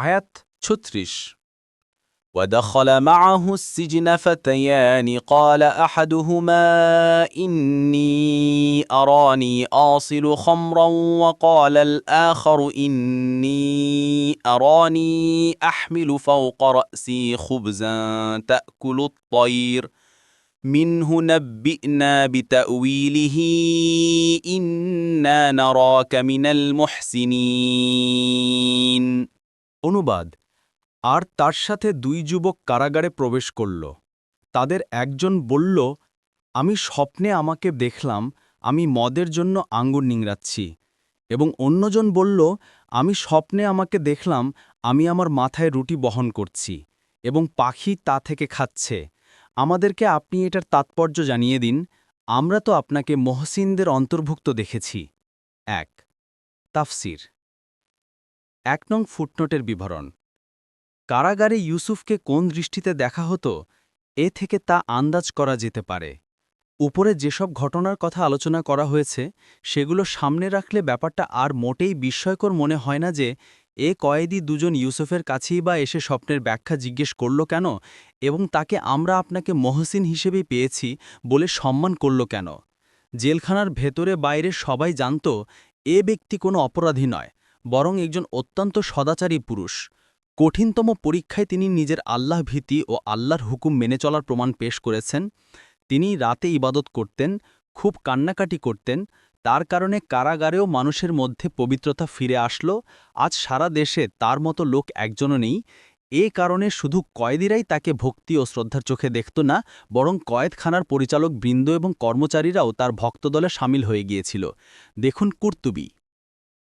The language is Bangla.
আয়াত ছত্রিশ ودخل معه السجن فتيان قال احدهما اني اراني اصل خمرا وقال الاخر اني اراني احمل فوق راسي خبزا تاكل الطير منه نبئنا بتاويله انا نراك من المحسنين অনুবাদ। আর তার সাথে দুই যুবক কারাগারে প্রবেশ করল। তাদের একজন বলল, আমি স্বপ্নে আমাকে দেখলাম, আমি মদের জন্য আঙ্গুর নিংড়াচ্ছি। এবং অন্যজন বলল, আমি স্বপ্নে আমাকে দেখলাম, আমি আমার মাথায় রুটি বহন করছি এবং পাখি তা থেকে খাচ্ছে। আমাদেরকে আপনি এটার তাৎপর্য জানিয়ে দিন, আমরা তো আপনাকে মহসিনদের অন্তর্ভুক্ত দেখেছি। এক। তাফসির। এক নং ফুটনোটের বিবরণ। কারাগারে ইউসুফকে কোন দৃষ্টিতে দেখা হতো, এ থেকে তা আন্দাজ করা যেতে পারে। উপরে যেসব ঘটনার কথা আলোচনা করা হয়েছে, সেগুলো সামনে রাখলে ব্যাপারটা আর মোটেই বিস্ময়কর মনে হয় না যে, এ কয়েদি দুজন ইউসুফের কাছেই বা এসে স্বপ্নের ব্যাখ্যা জিজ্ঞেস করল কেন এবং তাকে আমরা আপনাকে মহসিন হিসেবেই পেয়েছি বলে সম্মান করল কেন? জেলখানার ভেতরে বাইরে সবাই জানত, এ ব্যক্তি কোনো অপরাধী নয়। বরং একজন অত্যন্ত সদাচারী পুরুষ। কঠিনতম পরীক্ষায় তিনি নিজের আল্লাহ ভীতি ও আল্লাহর হুকুম মেনে চলার প্রমাণ পেশ করেছেন। তিনি রাতে ইবাদত করতেন, খুব কান্নাকাটি করতেন। তার কারণে কারাগারেও মানুষের মধ্যে পবিত্রতা ফিরে আসলো। আজ সারা দেশে তার মতো লোক একজনও নেই। এ কারণে শুধু কয়েদিরাই তাকে ভক্তি ও শ্রদ্ধার চোখে দেখত না, বরং কয়েদখানার পরিচালক বৃন্দ এবং কর্মচারীরাও তার ভক্তদলে সামিল হয়ে গিয়েছিল। দেখুন কুর্তুবি।